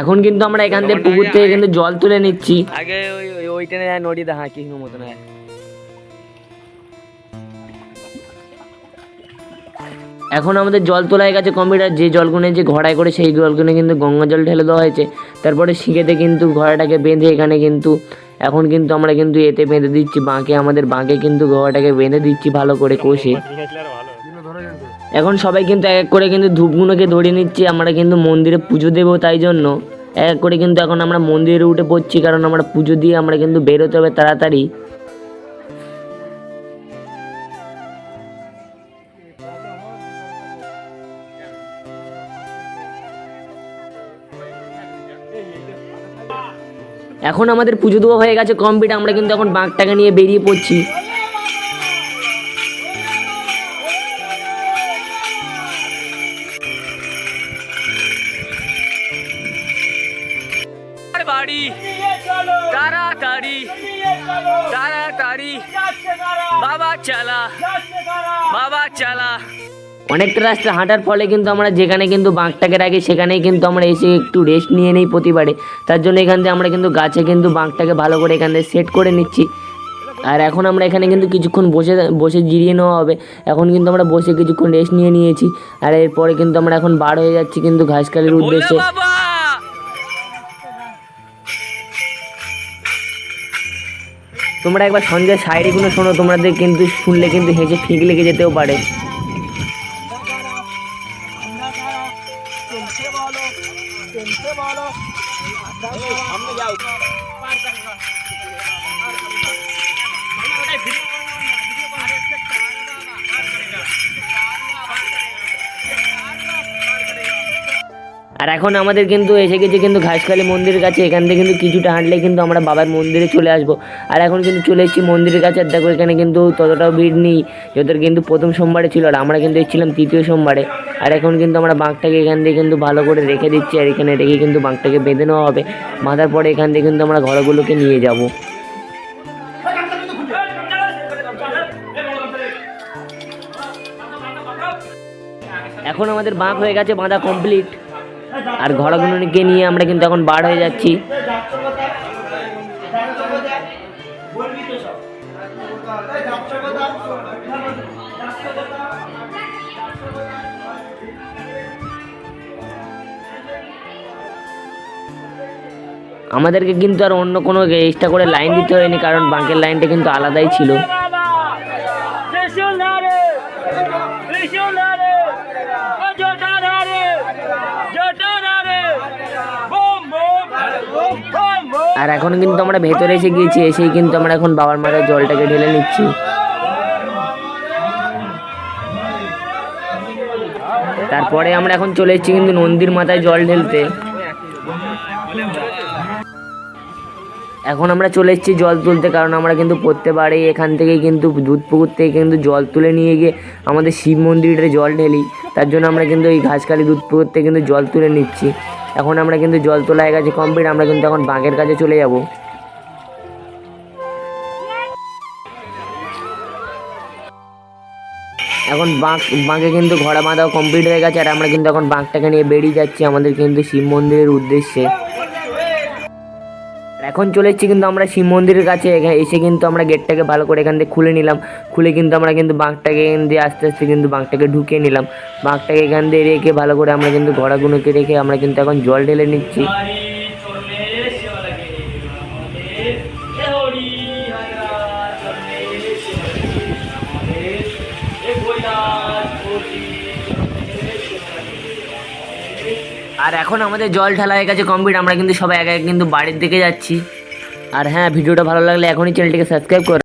এখন কিন্তু আমরা এখান থেকে পুকুর থেকে কিন্তু জল তুলে নিচ্ছি। আগে ওই ওই ওইটা নদী দেখা কি মতন হয় এখন আমাদের জল তোলা হয়ে গেছে কম্পিউটার যে জলগুনে যে ঘড়ায় করে সেই জলগুনে কিন্তু গঙ্গা জল ঢেলে দেওয়া হয়েছে। তারপরে শিখেতে কিন্তু ঘড়াটাকে বেঁধে এখানে কিন্তু এখন কিন্তু আমরা কিন্তু এতে বেঁধে দিচ্ছি বাঁকে, আমাদের বাঁকে কিন্তু গোয়াটাকে বেঁধে দিচ্ছি ভালো করে কষে। এখন সবাই কিন্তু এক এক করে কিন্তু ধূপগুলোকে ধরে নিচ্ছি, আমরা কিন্তু মন্দিরে পুজো দেবো তাই জন্য। এক করে কিন্তু এখন আমরা মন্দিরে উঠে পড়ছি, কারণ আমরা পুজো দিয়ে আমরা কিন্তু বেরোতে হবে তাড়াতাড়ি। এখন আমাদের পুজো দেওয়া হয়ে গেছে কমপ্লিট আমরা কিন্তু এখন বাঁকটাকে নিয়ে বেরিয়ে পড়ছি। বাড়ি। তাড়াতাড়ি তাড়াতাড়ি। বাবা চালা। অনেকটা রাস্তা হাঁটার ফলে কিন্তু আমরা যেখানে কিন্তু বাঁকটাকে রাখি সেখানেই কিন্তু আমরা এসে একটু রেস্ট নিয়ে নিই প্রতিবারে। তার জন্য এখান থেকে আমরা কিন্তু গাছে কিন্তু বাঁকটাকে ভালো করে এখান থেকে সেট করে নিচ্ছি। আর এখন আমরা এখানে কিন্তু কিছুক্ষণ বসে বসে জিরিয়ে নেওয়া হবে। এখন কিন্তু আমরা বসে কিছুক্ষণ রেস্ট নিয়ে নিয়েছি। আর এরপরে কিন্তু আমরা এখন বার হয়ে যাচ্ছি কিন্তু ঘাসকালির উদ্দেশ্যে। তোমরা একবার সন্ধ্যের শায়রিগুলো শোনো তোমাদের কিন্তু শুনলে কিন্তু হেসে ফিক লেগে যেতেও পারে। সামনে যাও। আর এখন আমাদের কিন্তু এসে গেছে কিন্তু ঘাসখালি মন্দিরের কাছে, এখান থেকে কিন্তু কিছুটা হাঁটলে কিন্তু আমরা বাবার মন্দিরে চলে আসব। আর এখন কিন্তু চলে এসেছি মন্দিরের কাছে, আর দেখো এখানে কিন্তু ততটাও ভিড় নেই, যতটা কিন্তু প্রথম সোমবারে ছিল, আর আমরা কিন্তু এসেছিলাম তৃতীয় সোমবারে। আর এখন কিন্তু আমরা বাঁকটাকে এখান থেকে কিন্তু ভালো করে রেখে দিচ্ছি, আর এখানে রেখে কিন্তু বাঁকটাকে বেঁধে নেওয়া হবে। বাঁধার পরে এখান থেকে কিন্তু আমরা ঘরগুলোকে নিয়ে যাব। এখন আমাদের বাঁক হয়ে গেছে, বাঁধা কমপ্লিট আর ঘরগুলোকে নিয়ে আমরা কিন্তু এখন বার হয়ে যাচ্ছি। আমাদেরকে কিন্তু আর অন্য কোনো এক্সট্রা করে লাইন দিতে হয়নি, কারণ বাঁকের লাইনটা কিন্তু আলাদাই ছিল। আর এখন কিন্তু আমরা ভেতরে এসে গিয়েছি, এসেই কিন্তু আমরা এখন বাবার মাথায় জলটাকে ঢেলে নিচ্ছি। তারপরে আমরা এখন চলে এসেছি কিন্তু নন্দীর মাথায় জল ঢেলতে। এখন আমরা চলে এসেছি জল তুলতে, কারণ আমরা কিন্তু প্রত্যেকবারে এখান থেকে কিন্তু দুধ পুকুর থেকে কিন্তু জল তুলে নিয়ে গিয়ে আমাদের শিব মন্দিরে জল ঢেলি। তার জন্য আমরা কিন্তু এই ঘাসখালি দুধ পুকুর থেকে কিন্তু জল তুলে নিচ্ছি। এখন আমরা কিন্তু জল তোলা হয়ে গেছে কমপ্লিট আমরা কিন্তু এখন বাঁকের কাছে চলে যাব। এখন বাঁক বাঁকে কিন্তু ঘোড়া বাঁধাও কমপ্লিট হয়ে গেছে, আর আমরা কিন্তু এখন বাঁকটাকে নিয়ে বেরিয়ে যাচ্ছি আমাদের কিন্তু শিব মন্দিরের উদ্দেশ্যে। এখন চলে এসেছি কিন্তু আমরা শিব মন্দিরের কাছে এসে কিন্তু আমরা গেটটাকে ভালো করে এখান থেকে খুলে নিলাম খুলে কিন্তু আমরা কিন্তু বাঁকটাকে এখান দিয়ে আস্তে আস্তে কিন্তু বাঁকটাকে ঢুকিয়ে নিলাম বাঁকটাকে এখান দিয়ে রেখে ভালো করে আমরা কিন্তু ঘোড়াগুলোকে রেখে আমরা কিন্তু এখন জল ঢেলে নিচ্ছি আর এখন আমাদের জল ঢালা হয়ে গেছে কমপ্লিট আমরা কিন্তু সবাই একা এক কিন্তু বাড়ির দিকে যাচ্ছি। আর হ্যাঁ ভিডিওটা ভালো লাগলে এখনই চ্যানেলটিকে সাবস্ক্রাইব করো।